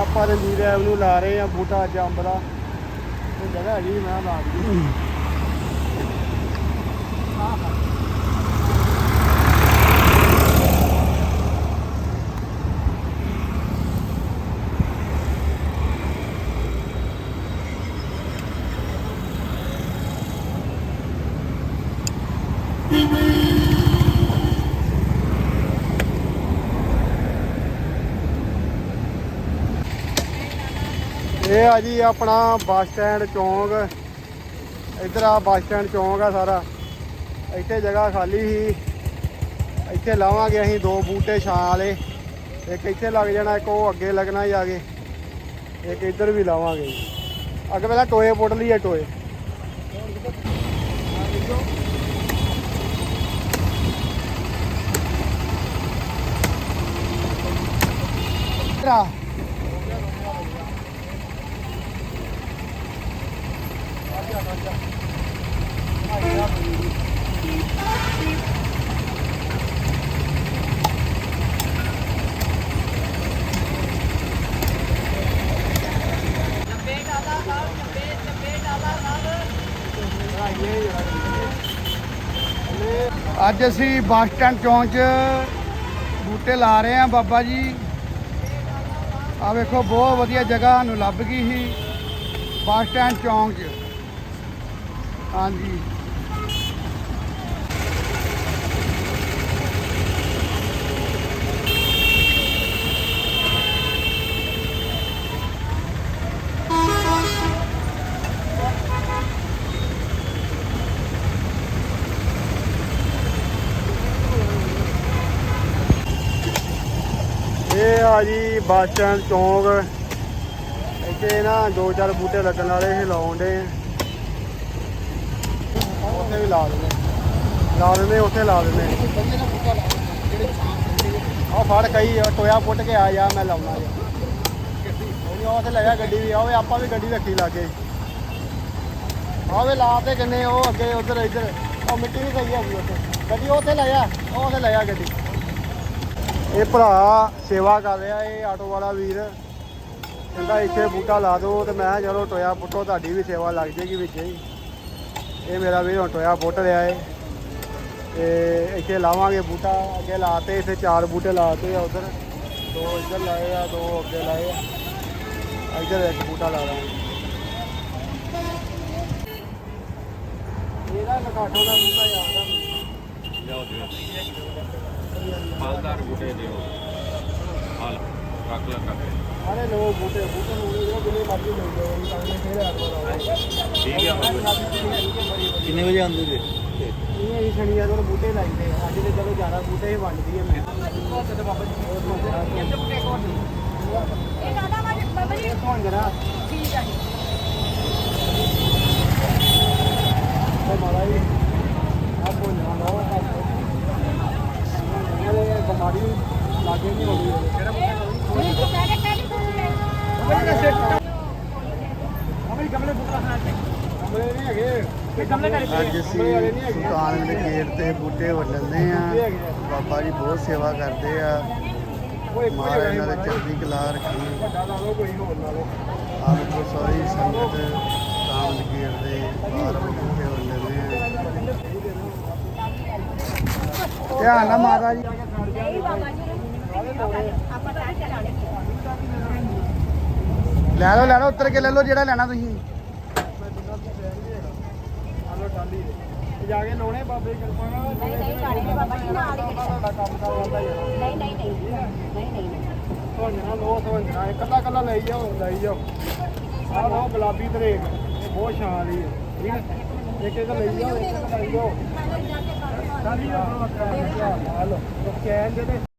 Ranjit avenue ਲਾ ਰਹੇ ਆ ਬੂਟਾ ਅੱਜ ਅੰਬ ਦਾ। ਇਹ ਜਗ੍ਹਾ ਹੈਗੀ ਮੈਂ ਲਾ ਦਈ ਇਹ ਆ ਜੀ ਆਪਣਾ ਬੱਸ ਸਟੈਂਡ ਚੌਂਕ। ਇੱਧਰ ਆ ਬੱਸ ਸਟੈਂਡ ਚੌਂਕ ਆ ਸਾਰਾ। ਇੱਥੇ ਜਗ੍ਹਾ ਖਾਲੀ ਸੀ। ਇੱਥੇ ਲਾਵਾਂਗੇ ਅਸੀਂ ਦੋ ਬੂਟੇ ਛਾਂ ਵਾਲੇ ਇੱਕ ਇੱਥੇ ਲੱਗ ਜਾਣਾ, ਇੱਕ ਉਹ ਅੱਗੇ ਲੱਗਣਾ ਹੀ ਆਗੇ ਇੱਕ ਇੱਧਰ ਵੀ ਲਾਵਾਂਗੇ। ਜੀ। ਅੱਗੇ ਪਹਿਲਾਂ ਟੋਏ ਪੁੱਟ ਲਈਏ ਟੋਏ। ਇੱਧਰ ਅੱਜ ਅਸੀਂ ਬੱਸ ਸਟੈਂਡ ਚੌਂਕ 'ਚ ਬੂਟੇ ਲਾ ਰਹੇ ਹਾਂ ਬਾਬਾ ਜੀ। ਆ ਵੇਖੋ, ਬਹੁਤ ਵਧੀਆ ਜਗ੍ਹਾ ਸਾਨੂੰ ਲੱਭ ਗਈ ਸੀ ਬੱਸ ਸਟੈਂਡ ਚੌਂਕ 'ਚ। ਹਾਂਜੀ। ਇਹ ਆ ਜੀ ਬੱਸ ਸਟੈਂਡ ਚੌਂਕ। ਇੱਥੇ ਨਾ ਦੋ ਚਾਰ ਬੂਟੇ ਲੱਗਣ ਵਾਲੇ ਸੀ ਲਾਉਣ ਉੱਥੇ ਵੀ ਲਾ ਦਿੰਦੇ ਲਾ ਦਿੰਦੇ, ਉੱਥੇ ਲਾ ਦਿੰਦੇ ਆ। ਫੜ ਕਈ, ਟੋਇਆ ਪੁੱਟ ਕੇ ਆ ਜਾ, ਮੈਂ ਲਾਉਣਾ ਜਾ। ਉਹਨੇ ਉੱਥੇ ਲੈ ਜਾ ਗੱਡੀ ਵੀ ਆਵੇ ਆਪਾਂ ਵੀ ਗੱਡੀ ਰੱਖੀ ਲਾਗੇ। ਆਵੇ ਲਾ ਤੇ ਕਿੰਨੇ, ਉਹ ਅੱਗੇ, ਉਧਰ, ਇੱਧਰ। ਉਹ ਮਿੱਟੀ ਵੀ ਪਈ ਹੈਗੀ ਉੱਥੇ। ਗੱਡੀ ਉੱਥੇ ਲੈ ਜਾ, ਉਹ ਉੱਥੇ ਲੈ ਜਾ ਗੱਡੀ। ਇਹ ਭਰਾ ਸੇਵਾ ਕਰ ਰਿਹਾ ਇਹ ਆਟੋ ਵਾਲਾ ਵੀਰ। ਕਹਿੰਦਾ ਇੱਥੇ ਬੂਟਾ ਲਾ ਦਿਓ ਤੇ ਮੈਂ ਚਲੋ ਟੋਇਆ ਪੁੱਟੋ ਤੁਹਾਡੀ ਵੀ ਸੇਵਾ ਲੱਗ ਜੇਗੀ ਵਿੱਚ ਹੀ। ਇਹ ਮੇਰਾ ਵੀਰ ਹੁਣ ਟੋਇਆ ਪੁੱਟ ਰਿਹਾ ਏ। ਤੇ ਇੱਥੇ ਲਾਵਾਂਗੇ ਬੂਟਾ ਅੱਗੇ ਲਾਤੇ ਇੱਥੇ ਚਾਰ ਬੂਟੇ ਲਾਤੇ ਆ ਉਧਰ। ਦੋ ਇੱਧਰ ਲਾਏ ਆ ਦੋ ਅੱਗੇ ਲਾਏ ਆ। ਇੱਧਰ ਇੱਕ ਬੂਟਾ ਲਾ ਦਾਂਗੇ ਇਹਦਾ ਲਕਾਟੋ ਦਾ ਬੂਟਾ ਯਾਦ ਆ ਲਿਆਓ ਦਿਓ ਫਲਦਾਰ ਬੂਟੇ ਦਿਓ। ਹਾਲ ਰੱਖ ਲਾ ਕਰ ਸਾਰੇ ਲੋਕ ਬੂਟੇ ਬੂਟੇ ਨੂੰ ਜਿਹੜੇ ਬਿਲੇ ਮਰਜ਼ੀ ਮਿਲ ਜਾਓ ਤਾਂ ਫੇਰ ਆਟਵਾ ਠੀਕ ਹੈ ਬਾਬਾ ਜੀ। ਕਿੰਨੇ ਵਜੇ ਆਉਂਦੇ ਜੇ? ਇਹ ਅਸੀਂ ਸ਼ਨੀਵਾਰ ਨੂੰ ਬੂਟੇ ਲਾਈਦੇ ਆ। ਅੱਜ ਤੇ ਚਲੋ ਜ਼ਿਆਦਾ ਬੂਟੇ ਹੀ ਵੰਡਦੀ ਹੈ ਮੈਂ। ਤੇ ਬਾਬਾ ਜੀ। ਬਹੁਤ ਧੋਂਜਰਾ ਇਹ ਦਾਦਾ ਵਾਲੀ ਬਾਬਾ ਜੀ। ਧੋਂਜਰਾ ਠੀਕ ਆ ਜੀ। ਤੇ ਜੀ ਆ ਲਓ ਬਿਮਾਰੀ ਲਾਗੇ ਨਹੀਂ ਹੋਣੀ। ਇਹ ਗਮਲੇ ਨਹੀਂ ਹੈਗੇ ਤੇ ਗਮਲੇ ਕਰੀ ਅੱਜ ਅਸੀਂ ਸੁਲਤਾਨ ਦੇ ਗੇਟ ਤੇ ਬੂਟੇ ਵੰਡਦੇ ਆ ਬਾਬਾ ਜੀ ਬਹੁਤ ਸੇਵਾ ਕਰਦੇ ਆ। ਮਹਾਰਾਜ ਇਹਨਾਂ ਦੇ ਚੜ੍ਹਦੀ ਕਲਾ ਰੱਖੀ। ਆਪ ਕੋ ਸਾਰੀ ਸੰਗਤ ਸੁਲਤਾਨ ਦੇ ਗੇਟ ਦੇ ਬਾਹਰ ਬੂਟੇ ਵੰਡਦੇ ਆ। ਧਿਆਨ ਨਾਲ ਮਾਤਾ ਜੀ। ਲੈ ਲਓ ਲੈ ਲਓ, ਉੱਤਰ ਕੇ ਲੈ ਲਓ ਜਿਹੜਾ ਲੈਣਾ ਤੁਸੀਂ। ਆਲੋ ਟਾਲੀ ਦੇ ਜਾ ਕੇ ਲਾਉਣੇ ਬਾਬੇ ਦੀ ਕਿਰਪਾ ਨਾਲ। ਨਹੀਂ ਨਹੀਂ ਲਾਣੇ ਨੇ ਬਾਬਾ ਜੀ ਨਾਲ ਹੀ ਤੁਹਾਡਾ ਕੰਮ ਤਾਂ ਆਉਂਦਾ ਹੀ ਆ। ਨਹੀਂ ਨਹੀਂ ਨਹੀਂ ਨਹੀਂ ਨਹੀਂ ਧੋਂਜਣਾ ਲੋ ਧੋਂਜਣਾ ਇੱਕ ਅੱਧਾ ਕੱਲਾ ਲਈ ਜਾਓ ਲਈ ਜਾਓ। ਆਹ ਲਓ ਗੁਲਾਬੀ ਤਰੇਕ ਬਹੁਤ ਸ਼ਾਨ ਵਾਲੀ ਹੈ ਠੀਕ ਹੈ ਇੱਕ ਇੱਕ ਲਈ ਜਾਓ ਇੱਕ ਇੱਕ ਲਈ ਜਾਓ। ਦਾ ਲਓ ਕੈਨ ਦੇ